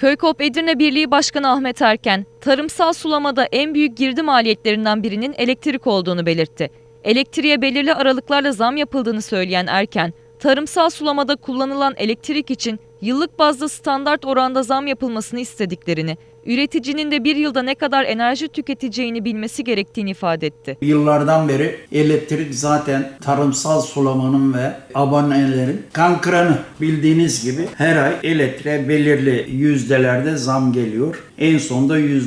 Köykop Edirne Birliği Başkanı Ahmet Erken, tarımsal sulamada en büyük girdi maliyetlerinden birinin elektrik olduğunu belirtti. Elektriğe belirli aralıklarla zam yapıldığını söyleyen Erken, tarımsal sulamada kullanılan elektrik için yıllık bazda standart oranda zam yapılmasını istediklerini, üreticinin de bir yılda ne kadar enerji tüketeceğini bilmesi gerektiğini ifade etti. Yıllardan beri elektrik zaten tarımsal sulamanın ve abonelerin kankranı bildiğiniz gibi her ay elektriğe belirli yüzdelerde zam geliyor. En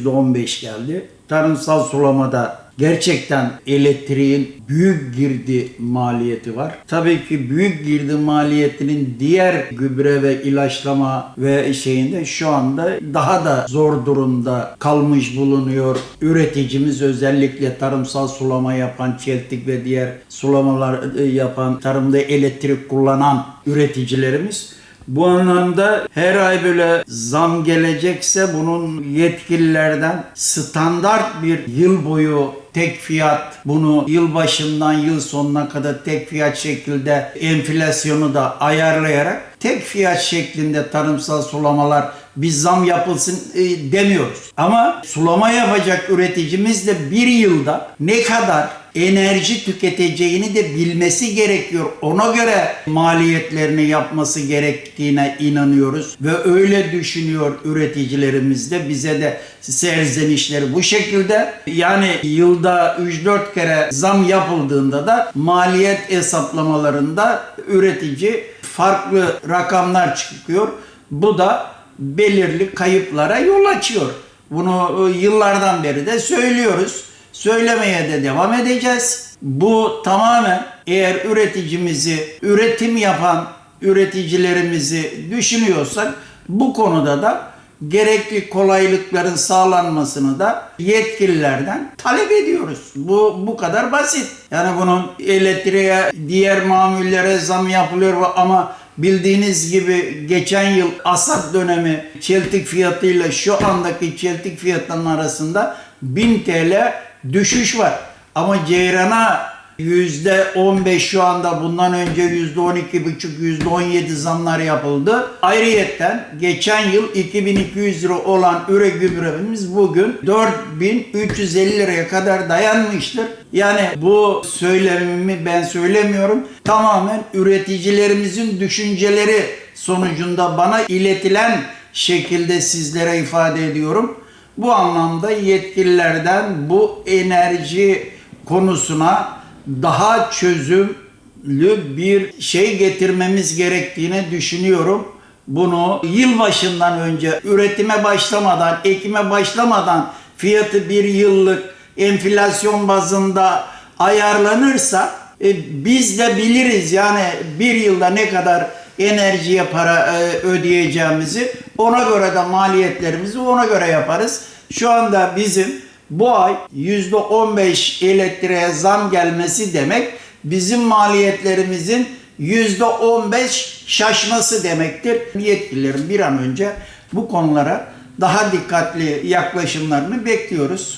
on beş geldi. Tarımsal sulamada gerçekten elektriğin büyük girdi maliyeti var. Tabii ki büyük girdi maliyetinin diğer gübre ve ilaçlama ve şeyinde şu anda daha da zor durumda kalmış bulunuyor. Üreticimiz özellikle tarımsal sulama yapan çeltik ve diğer sulamalar e, yapan tarımda elektrik kullanan üreticilerimiz bu anlamda her ay böyle zam gelecekse bunun yetkililerden standart bir yıl boyu tek fiyat bunu yıl başından yıl sonuna kadar tek fiyat şekilde enflasyonu da ayarlayarak tek fiyat şeklinde tarımsal sulamalar bir zam yapılsın e, demiyoruz. Ama sulama yapacak üreticimiz de bir yılda ne kadar enerji tüketeceğini de bilmesi gerekiyor. Ona göre maliyetlerini yapması gerektiğine inanıyoruz ve öyle düşünüyor üreticilerimiz de bize de serzenişleri bu şekilde. Yani yılda 3-4 kere zam yapıldığında da maliyet hesaplamalarında üretici farklı rakamlar çıkıyor. Bu da belirli kayıplara yol açıyor. Bunu e, yıllardan beri de söylüyoruz. Söylemeye de devam edeceğiz. Bu tamamen eğer üreticimizi, üretim yapan üreticilerimizi düşünüyorsak bu konuda da gerekli kolaylıkların sağlanmasını da yetkililerden talep ediyoruz. Bu bu kadar basit. Yani bunun elektriğe, diğer mamullere zam yapılıyor ama bildiğiniz gibi geçen yıl asat dönemi çeltik fiyatıyla şu andaki çeltik fiyatının arasında 1000 TL düşüş var. Ama ceyrana yüzde 15 şu anda bundan önce yüzde 12 buçuk yüzde 17 zamlar yapıldı. Ayrıyetten geçen yıl 2200 lira olan üre gübremiz bugün 4350 liraya kadar dayanmıştır. Yani bu söylemimi ben söylemiyorum. Tamamen üreticilerimizin düşünceleri sonucunda bana iletilen şekilde sizlere ifade ediyorum. Bu anlamda yetkililerden bu enerji konusuna daha çözümlü bir şey getirmemiz gerektiğini düşünüyorum. Bunu yılbaşından önce üretime başlamadan, ekime başlamadan fiyatı bir yıllık enflasyon bazında ayarlanırsa e, biz de biliriz yani bir yılda ne kadar enerjiye para e, ödeyeceğimizi ona göre de maliyetlerimizi ona göre yaparız. Şu anda bizim bu ay %15 elektriğe zam gelmesi demek bizim maliyetlerimizin %15 şaşması demektir. Yetkililerin bir an önce bu konulara daha dikkatli yaklaşımlarını bekliyoruz.